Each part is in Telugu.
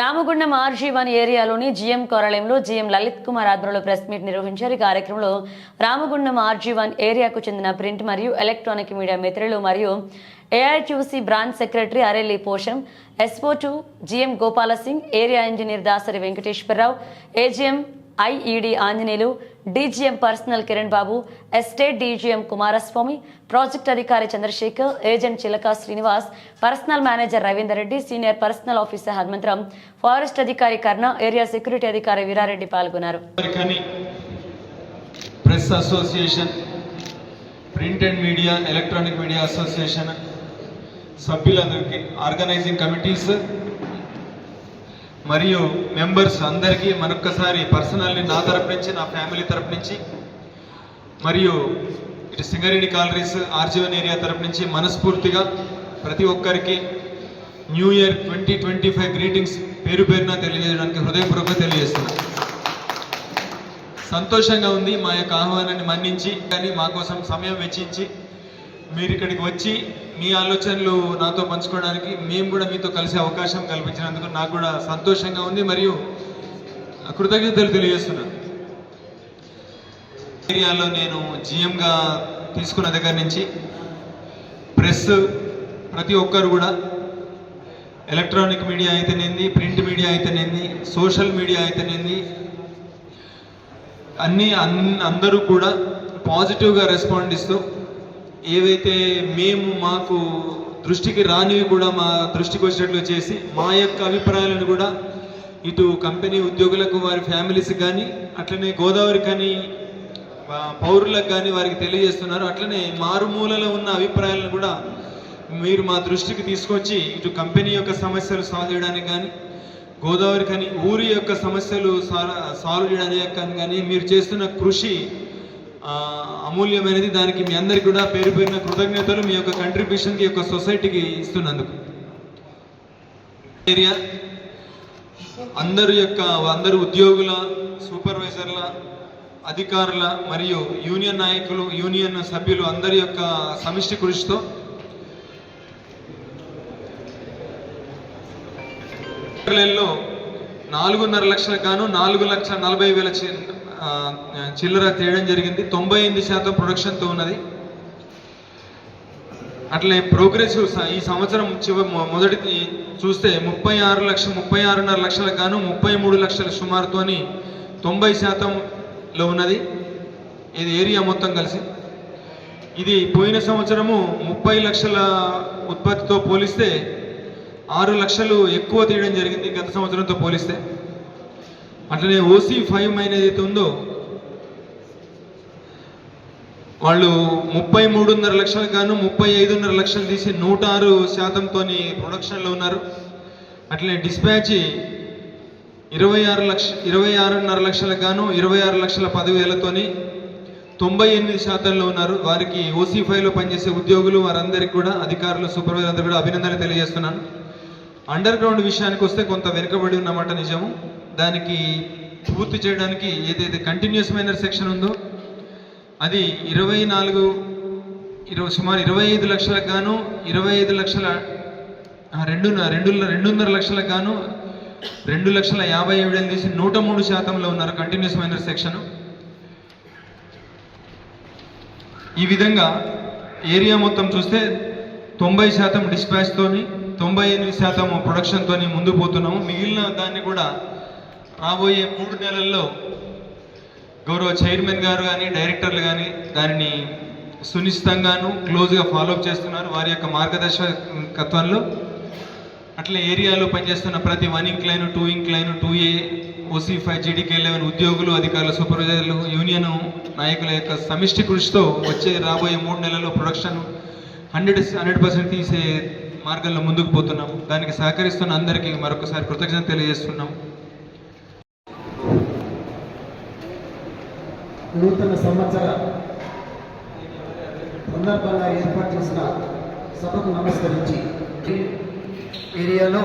రామగుండం ఆర్జీ వన్ ఏరియాలోని జీఎం కార్యాలయంలో జీఎం లలిత్ కుమార్ ఆధ్వర్యంలో ప్రెస్ మీట్ నిర్వహించారు. ఈ కార్యక్రమంలో రామగుండం ఆర్జీ వన్ ఏరియాకు చెందిన ప్రింట్ మరియు ఎలక్ట్రానిక్ మీడియా మిత్రులు మరియు AIQC branch secretary Arelli Posham SO to GM Gopala Singh area engineer Dasari Venkateswararao AGM IED Anjaneyulu DGM personnel Kiran Babu estate DGM Kumaraswamy project అధికారి Chandrasekhar agent Chilaka Srinivas personnel manager Ravinder Reddy senior personnel officer Hanumantharam forest అధికారి కర్ణ ఏరియా సెక్యూరిటీ అధికారి వీరారెడ్డి పాల్గొన్నారు. Press association print and media electronic media association సభ్యులందరికీ ఆర్గనైజింగ్ కమిటీస్ మరియు మెంబర్స్ అందరికీ మరొక్కసారి పర్సనల్లీ నా తరపు నుంచి నా ఫ్యామిలీ తరపు నుంచి మరియు ఇటు సింగరేణి కాలరీస్ ఆర్జీవన్ ఏరియా తరపు నుంచి మనస్ఫూర్తిగా ప్రతి ఒక్కరికి new year twenty twenty five greetings పేరు పేరున తెలియజేయడానికి హృదయపూర్వక తెలియజేస్తున్నాను సంతోషంగా ఉంది మా యొక్క ఆహ్వానాన్ని మన్నించి కానీ మా కోసం సమయం వెచ్చించి మీరు ఇక్కడికి వచ్చి మీ ఆలోచనలు నాతో పంచుకోవడానికి మేము కూడా మీతో కలిసే అవకాశం కల్పించినందుకు నాకు కూడా సంతోషంగా ఉంది మరియు కృతజ్ఞతలు తెలియజేస్తున్నాను. ఏరియాలో నేను జిఎంగా తీసుకున్న దగ్గర నుంచి ప్రెస్ ప్రతి ఒక్కరు కూడా ఎలక్ట్రానిక్ మీడియా అయితేనేంది ప్రింట్ మీడియా అయితేనేంది సోషల్ మీడియా అయితేనేంది అన్నీ అందరూ కూడా పాజిటివ్గా రెస్పాండ్ ఇస్తూ ఏవైతే మేము మాకు దృష్టికి రానివి కూడా మా దృష్టికి వచ్చినట్లు చేసి మా యొక్క అభిప్రాయాలను కూడా ఇటు కంపెనీ ఉద్యోగులకు వారి ఫ్యామిలీస్కి కానీ అట్లనే గోదావరి కానీ పౌరులకు కానీ వారికి తెలియజేస్తున్నారు. అట్లనే మారుమూలలో ఉన్న అభిప్రాయాలను కూడా మీరు మా దృష్టికి తీసుకొచ్చి ఇటు కంపెనీ యొక్క సమస్యలు సాల్వ్ చేయడానికి కానీ గోదావరి కానీ ఊరి యొక్క సమస్యలు సాల్వ్ చేయడానికి కానీ మీరు చేస్తున్న కృషి అమూల్యమైనది. దానికి మీ అందరికీ కూడా పేరు పేరున కృతజ్ఞతలు. మీ యొక్క కంట్రిబ్యూషన్కి యొక్క సొసైటీకి ఇస్తున్నందుకు. ఏరియా అందరి యొక్క అందరు ఉద్యోగుల సూపర్వైజర్ల అధికారుల మరియు యూనియన్ నాయకులు యూనియన్ సభ్యులు అందరి యొక్క సమిష్టి కృషితో నాలుగున్నర లక్షలకు గాను నాలుగు లక్షల నలభై వేల చిల్లర తేయడం జరిగింది. తొంభై ఎనిమిది శాతం ప్రొడక్షన్తో ఉన్నది. అట్లే ప్రోగ్రెసివ్ ఈ సంవత్సరం చివ మొ- మొదటి చూస్తే ముప్పై ఆరు లక్ష ముప్పై ఆరున్నర లక్షలకు గాను ముప్పై మూడు లక్షల సుమారుతోని తొంభై శాతంలో ఉన్నది. ఇది ఏరియా మొత్తం కలిసి. ఇది పోయిన సంవత్సరము ముప్పై లక్షల ఉత్పత్తితో పోలిస్తే ఆరు లక్షలు ఎక్కువ తీయడం జరిగింది గత సంవత్సరంతో పోలిస్తే. అట్లనే ఓసీ ఫైవ్ మైన్ ఏదైతే ఉందో వాళ్ళు ముప్పై మూడున్నర లక్షలు గాను ముప్పై ఐదున్నర లక్షలు తీసి నూట ఆరు శాతంతో ప్రొడక్షన్లో ఉన్నారు. అట్లనే డిస్పాచ్ ఇరవై ఆరు లక్ష ఇరవై ఆరున్నర లక్షలకు గాను ఇరవై ఆరు లక్షల పదివేలతోని తొంభై ఎనిమిది శాతంలో ఉన్నారు. వారికి ఓసీ ఫైవ్లో పనిచేసే ఉద్యోగులు వారందరికీ కూడా అధికారులు సూపర్వైజర్ అందరూ కూడా అభినందనలు తెలియజేస్తున్నాను. అండర్ గ్రౌండ్ విషయానికి వస్తే కొంత వెనుకబడి ఉన్నమాట నిజము. దానికి పూర్తి చేయడానికి ఏదైతే కంటిన్యూస్మైన సెక్షన్ ఉందో అది ఇరవై నాలుగు ఇరవై సుమారు ఇరవై ఐదు లక్షలకు గాను ఇరవై ఐదు లక్షల ఆ, రెండు రెండు రెండున్నర లక్షలకు గాను రెండు లక్షల యాభై ఏడు తీసి నూట మూడు శాతంలో ఉన్నారు కంటిన్యూస్ మైనర్ సెక్షన్ ఈ విధంగా ఏరియా మొత్తం చూస్తే తొంభై శాతం డిస్పాచ్తోని తొంభై ఎనిమిది శాతం ప్రొడక్షన్తోని ముందు పోతున్నాము. మిగిలిన దాన్ని కూడా రాబోయే మూడు నెలల్లో గౌరవ చైర్మన్ గారు కానీ డైరెక్టర్లు కానీ దానిని సునిశ్చితంగాను క్లోజ్గా ఫాలోఅప్ చేస్తున్నారు. వారి యొక్క మార్గదర్శకత్వంలో అట్లా ఏరియాలో పనిచేస్తున్న ప్రతి one incline two incline two A OC five GDK eleven ఉద్యోగులు అధికారులు సూపర్వైజర్లు యూనియన్ నాయకుల యొక్క సమిష్టి కృషితో వచ్చే రాబోయే మూడు నెలల్లో ప్రొడక్షన్ హండ్రెడ్ హండ్రెడ్ పర్సెంట్ తీసే మార్గంలో ముందుకు పోతున్నాం. దానికి సహకరిస్తున్న అందరికీ మరొకసారి కృతజ్ఞత తెలియజేస్తున్నాం. నూతన సంవత్సర సందర్భంగా ఏర్పాటు చేసిన సభకు నమస్కరించి ఏరియాలో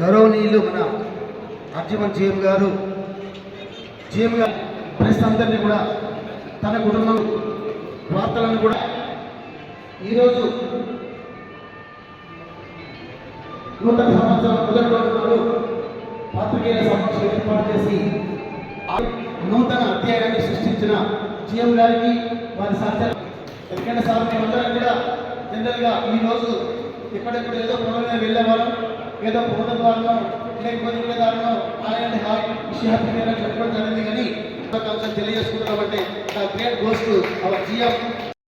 గౌరవనీయులు మన అర్జుమన్ జీఎం గారు జీఎం గారు ప్రెస్ అందరినీ కూడా తన కుటుంబం వార్తలను కూడా ఈరోజు నూతన సంవత్సరం మొదటి రోజు నాడు పాత్రికేయుల సమక్షం ఏర్పాటు చేసి నూతన అధ్యాయాన్ని సృష్టించిన జిఎం గారికి వారి సహచర ఎందుకంటే సార్ మేమందరం కూడా జనరల్గా ఈ రోజు ఎక్కడెక్కడ ఏదో పొలం వెళ్ళేవాళ్ళం. ఏదో పొలం ద్వారానో లేకపోతే ఇంకే దారిలో ఆయన హాయ్ హ్యాపీ చెప్పడం జరిగింది. కానీ శుభాకాంక్షలు తెలియజేసుకుంటున్నామంటే great goes to our GM